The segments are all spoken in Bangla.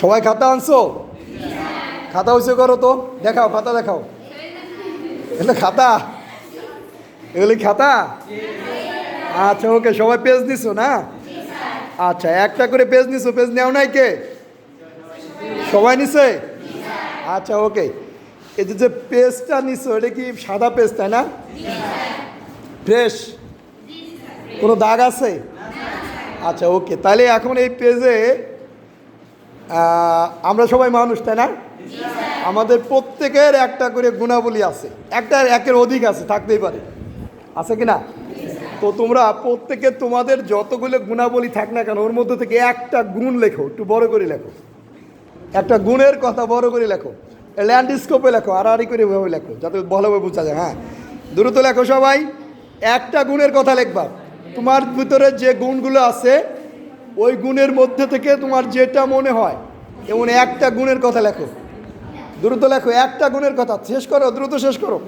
সবাই খাতা আনছো? খাতা হয়েছে করো তো। দেখাও, খাতা দেখাও। এগুলো খাতা? এগুলি খাতা? আচ্ছা ওকে, সবাই পেজ নিছো না? আচ্ছা একটা করে পেজ নিছো পেজ নেও নাই কে? সবাই নিছে? আচ্ছা ওকে। এই যে পেজটা নিছো, এটা কি সাদা পেজ তাই না? ফ্রেশ কোনো দাগ আছে? আচ্ছা ওকে। তাহলে এখন এই পেজে আমরা সবাই মানুষ, তাই না? আমাদের প্রত্যেকের একটা করে গুণাবলী আছে। একটা একের অধিক আছে, থাকতেই পারে। আছে কি না? তো তোমরা প্রত্যেকে তোমাদের যতগুলো গুণাবলী থাক না কেন, ওর মধ্যে থেকে একটা গুণ লেখো, একটু বড় করে লেখো। একটা গুণের কথা বড় করে লেখো। ল্যান্ডস্কোপে লেখো, আড়াআড়ি করে ভাবে লেখো, যাতে ভালোভাবে বোঝা যায় হ্যাঁ? দ্রুত লেখো সবাই, একটা গুণের কথা লিখবা। তোমার ভিতরে যে গুণগুলো আছে ওই গুণের মধ্যে থেকে তোমার যেটা মনে হয় এমন একটা গুণের কথা লেখো। দ্রুত লেখো, একটা গুণের কথা, শেষ করো, দ্রুত শেষ করো।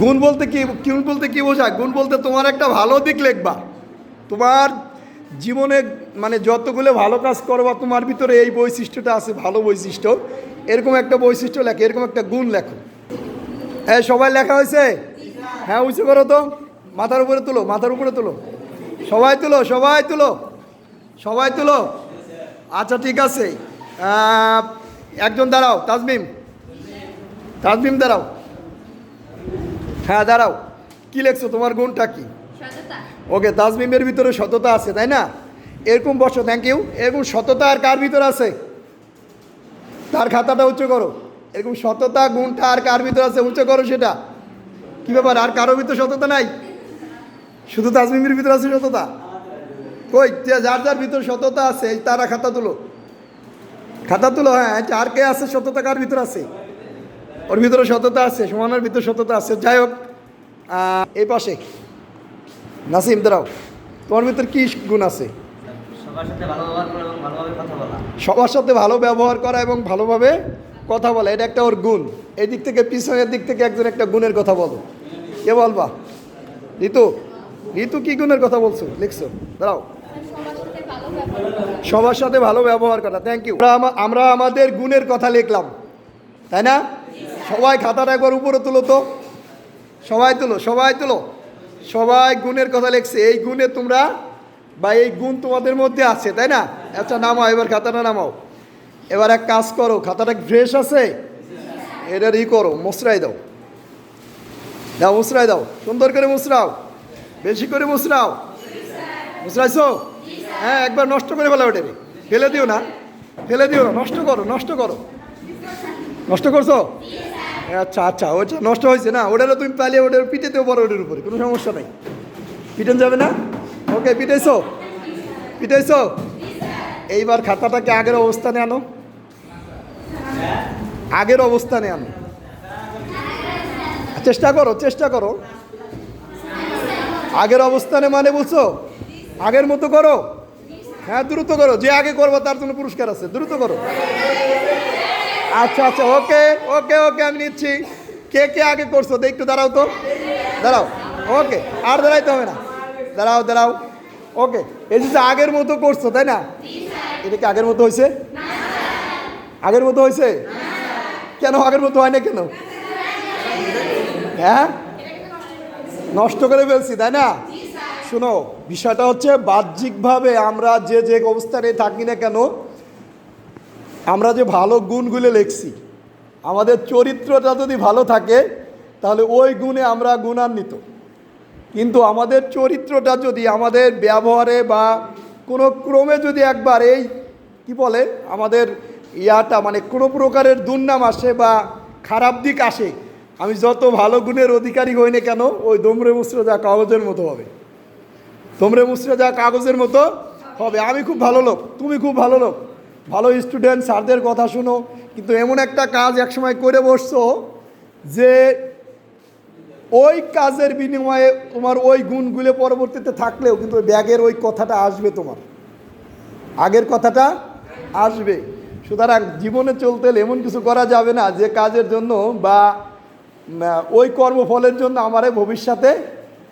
গুণ বলতে কি, গুণ বলতে কি বোঝায়? গুণ বলতে তোমার একটা ভালো দিক লেখবা। তোমার জীবনে মানে যতগুলো ভালো কাজ করবা, তোমার ভিতরে এই বৈশিষ্ট্যটা আছে, ভালো বৈশিষ্ট্য। এরকম একটা বৈশিষ্ট্য লেখো, এরকম একটা গুণ লেখো। হ্যাঁ সবাই লেখা হয়েছে? হ্যাঁ উঁচু করো তো। মাথার উপরে তুলো, মাথার উপরে তুলো। সবাই তুলো সবাই তুলো। সবাই তুলো? আচ্ছা ঠিক আছে। একজন দাঁড়াও তাজমিম। তাজমিম দাঁড়াও। হ্যাঁ দাঁড়াও। কি লেখছো? তোমার গুণটা কি? ওকে তাজমিমের ভিতরে সততা আছে তাই না? এরকম বসো থ্যাংক ইউ এরকম সততা আর কার ভিতরে আছে? তার খাতাটা উচ্চ করো। এরকম সততা গুণটা আর কার ভিতরে আছে? উচ্চ করো সেটা। কি ব্যাপার? আর কারোর ভিতরে সততা নাই? শুধু তাজমিমের ভিতরে আছে সততা? কই যে যার যার ভিতরে সততা আছে এই তারা খাতা তুলো। খাতা তুলো হ্যাঁ আর কে আছে সততা কার ভিতরে আছে? ওর ভিতরে সততা আছে সমানের ভিতরে সততা আছে। যাই হোক এই পাশে। নাসিম দাঁড়াও। তোমার ভিতর কি গুণ আছে? সবার সাথে ভালো ব্যবহার করা এবং ভালোভাবে কথা বলা। সবার সাথে ভালো ব্যবহার করা এবং ভালোভাবে কথা বলা এটা একটা ওর গুণ। এই দিক থেকে পিছনের দিক থেকে একজন একটা গুণের কথা বলো। কে বলবা? ঋতু। ঋতু কি গুণের কথা বলছো? লিখছো। দাঁড়াও। সবার সাথে ভালো ব্যবহার করা থ্যাংক ইউ আমরা আমাদের গুণের কথা লিখলাম, তাই না? সবাই খাতাটা একবার উপরে তুলো তো। সবাই তুলো সবাই তুলো। সবাই গুণের কথা লিখছে, এই গুণে তোমরা বা এই গুণ তোমাদের মধ্যে আছে, তাই না? আচ্ছা নামাও, এবার খাতাটা নামাও। এবার এক কাজ করো, খাতাটা ফ্রেশ আছে? এটার ই করো মশরাই দাও। দাও, মুসরাই দাও, সুন্দর করে মুসরাও, বেশি করে মুসরাও। মুসরাইছো হ্যাঁ একবার নষ্ট করে ফেলা ওটারে ফেলে দিও না। ফেলে দিও না। নষ্ট করো নষ্ট করো। নষ্ট করছ? আচ্ছা আচ্ছা ওটা নষ্ট হয়েছে না? ওটারও তুমি পালিয়ে, ওটার পিটেতেও পারো ওটার উপরে, কোনো সমস্যা নাই। পিটেন যাবে না? ওকে, পিটাইছো? পিটাইছো? এইবার খাতাটাকে আগের অবস্থানে আনো। আগের অবস্থানে আনো। চেষ্টা করো চেষ্টা করো। আগের অবস্থানে মানে বলছো? আগের মতো করো। হ্যাঁ দ্রুত করো। যে আগে করব, তার জন্য পুরস্কার আছে। দ্রুত করো। আচ্ছা আচ্ছা ওকে ওকে ওকে, আমি নিচ্ছি। কে কে আগে করছ? তো একটু দাঁড়াও তো। দাঁড়াও। ওকে, আর দাঁড়াইতে হবে না। দাঁড়াও দাঁড়াও। ওকে, এই যে আগের মতো করছ, তাই না? এটা কি আগের মতো হয়েছে আগের মতো হয়েছে কেন আগের মতো হয় না কেন? হ্যাঁ? নষ্ট করে ফেলছি, তাই না? শোনো, বিষয়টা হচ্ছে বাহ্যিকভাবে আমরা যে যে অবস্থানে থাকি না কেন, আমরা যে ভালো গুণগুলো লিখছি, আমাদের চরিত্রটা যদি ভালো থাকে, তাহলে ওই গুণে আমরা গুণান্বিত। কিন্তু আমাদের চরিত্রটা যদি আমাদের ব্যবহারে বা কোনো ক্রমে যদি একবার এই, কি বলে, আমাদের ইয়াটা মানে কোনো প্রকারের দুর্নাম আসে বা খারাপ দিক আসে, আমি যত ভালো গুণের অধিকারী হই না কেন, ওই দমরে মুসরে যা কাগজের মতো হবে। তোমরে মুসরে যা কাগজের মতো, হবে। আমি খুব ভালো লোক, তুমি খুব ভালো লোক। ভালো স্টুডেন্ট স্যারদের কথা শুনো। কিন্তু এমন একটা কাজ একসময় করে বসছো যে ওই কাজের বিনিময়ে তোমার ওই গুণগুলো পরবর্তীতে থাকলেও কিন্তু ব্যাগের ওই কথাটা আসবে তোমার। আগের কথাটা আসবে। সুতরাং জীবনে চলতে হলে এমন কিছু করা যাবে না যে কাজের জন্য বা ওই কর্মফলের জন্য আমার ভবিষ্যতে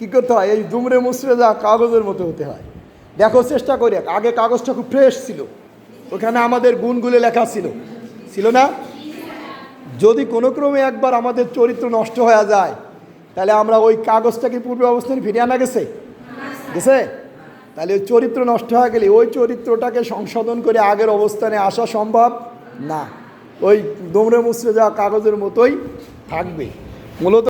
কী করতে হয়? এই দুমড়ে মুসড়ে যা কাগজের মতো হতে হয়। দেখো, চেষ্টা করি আগে কাগজটা খুব ফ্রেশ ছিল। ওখানে আমাদের গুণগুলো লেখা ছিল। ছিল না? যদি কোনো ক্রমে একবার আমাদের চরিত্র নষ্ট হয়ে যায়, তাহলে আমরা ওই কাগজটাকে পূর্বে অবস্থানে ফিরিয়ে আনা গেছে? গেছে? তাহলে ওই চরিত্র নষ্ট হয়ে গেলে ওই চরিত্রটাকে সংশোধন করে আগের অবস্থানে আসা সম্ভব? না। ওই দমড়ে মুচড়ে যাওয়া কাগজের মতোই থাকবে। মূলত